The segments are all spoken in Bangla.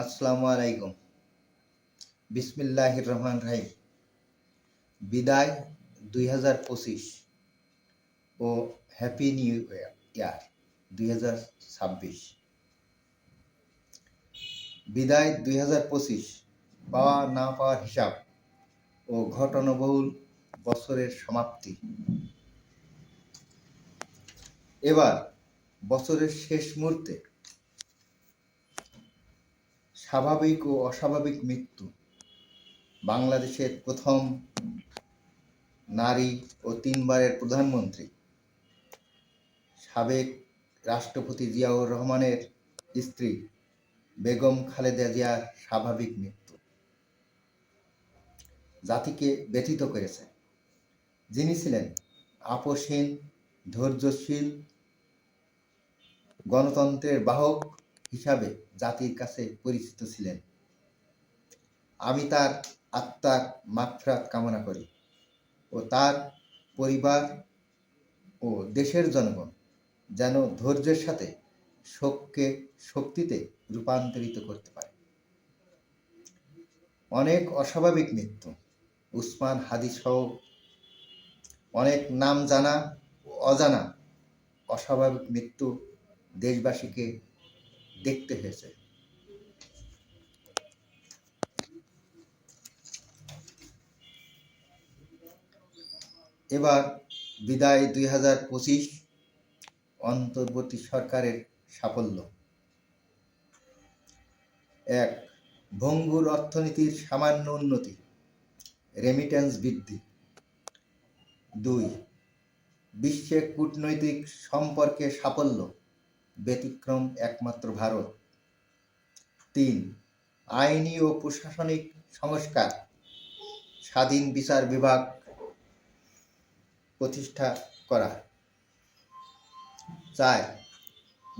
আসসালামু আলাইকুম। বিসমিল্লাহির রহমান রাহিম। বিদায় দুই হাজার পঁচিশ ও হ্যাপি নিউ ইয়ার দুই হাজার ছাব্বিশ। বিদায় দুই হাজার পঁচিশ, পাওয়া না পাওয়ার হিসাব ও ঘটনাবহুল বছরের সমাপ্তি। এবার বছরের শেষ মুহূর্তে স্বাভাবিক ও অস্বাভাবিক মৃত্যু। বাংলাদেশের প্রথম নারী ও তিনবারের প্রধানমন্ত্রী। সাবেক রাষ্ট্রপতি জিয়াউর রহমানের স্ত্রী বেগম খালেদা জিয়ার স্বাভাবিক মৃত্যু। জাতিকে ব্যথিত করেছে। যিনি ছিলেন আপোষহীন, ধৈর্যশীল, গণতন্ত্রের বাহক হিসাবে জাতির কাছে পরিচিত ছিলেন। আমি তার আত্মার মাত্রাত কামনা করি ও তার পরিবার ও দেশের জনগণ যেন ধৈর্যের সাথে শোককে শক্তিতে রূপান্তরিত করতে পারে। অনেক অস্বাভাবিক মৃত্যু, উসমান হাদি সহ অনেক নাম জানা অজানা অস্বাভাবিক মৃত্যু দেশবাসীকে দেখতে হয়েছে। এবার বিদায় দুই হাজার পঁচিশ অন্তর্বর্তী সরকারের সাফল্য। এক, ভঙ্গুর অর্থনীতির সামান্য উন্নতি রেমিটেন্স বৃদ্ধি। দুই বিশ্বে কূটনৈতিক সম্পর্কে সাফল্য ব্যতিক্রম একমাত্র ভারত। তিন, আইনি ও প্রশাসনিক সংস্কার, স্বাধীন বিচার বিভাগ প্রতিষ্ঠা করা। চার,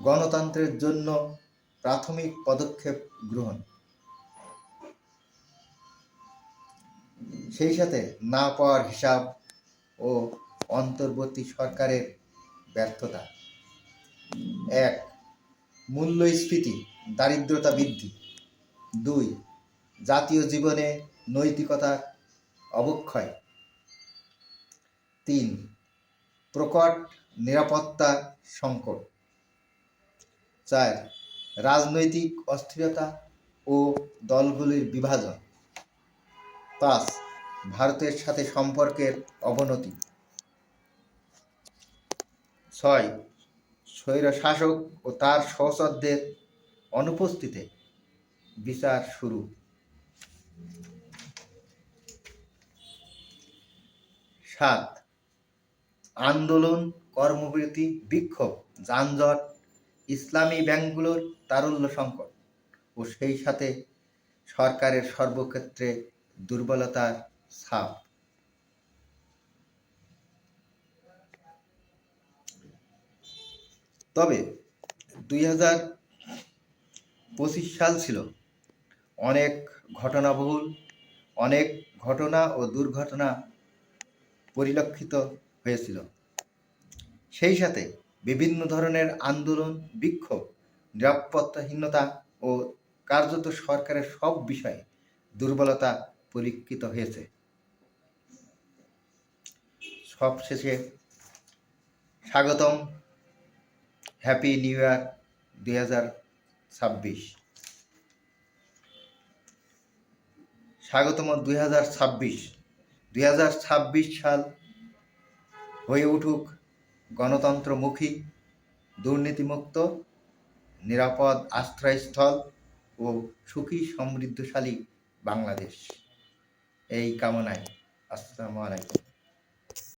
গণতন্ত্রের জন্য প্রাথমিক পদক্ষেপ গ্রহণ। সেই সাথে না পাওয়ার হিসাব ও অন্তর্বর্তী সরকারের ব্যর্থতা। এক, মূল্যস্ফীতি, দারিদ্রতা বৃদ্ধি। দুই, জাতীয় জীবনে নৈতিকতার অবক্ষয়। তিন, প্রকট নিরাপত্তা সংকট। চার, রাজনৈতিক অস্থিরতা ও দলগুলির বিভাজন। পাঁচ, ভারতের সাথে সম্পর্কের অবনতি। ছয় স্বৈর শাসক ও তার সহচরদের অনুপস্থিতিতে বিচার শুরু। সাত, আন্দোলন, কর্মবিরতি, বিক্ষোভ, যানজট, ইসলামী ব্যাংকগুলোর তারল্য সংকট ও সেই সাথে সরকারের সর্বক্ষেত্রে দুর্বলতার ছাপ। তবে দুই হাজার পঁচিশ সাল ছিল। অনেক ঘটনাবহুল, অনেক ঘটনা ও দুর্ঘটনা পরিলক্ষিত হয়েছিল। সেই সাথে বিভিন্ন ধরনের আন্দোলন, বিক্ষোভ, নিরাপত্তাহীনতা ও কার্যত সরকারের সব বিষয়ে দুর্বলতা পরীক্ষিত হয়েছে। সবশেষে স্বাগতম। হ্যাপি নিউ ইয়ার দুই হাজার ছাব্বিশ। স্বাগতম দুই হাজার ছাব্বিশ। দুই হাজার ছাব্বিশ সাল হয়ে উঠুক গণতন্ত্রমুখী, দুর্নীতিমুক্ত, নিরাপদ আশ্রয়স্থল ও সুখী সমৃদ্ধশালী বাংলাদেশ। এই কামনায় আসসালামু আলাইকুম।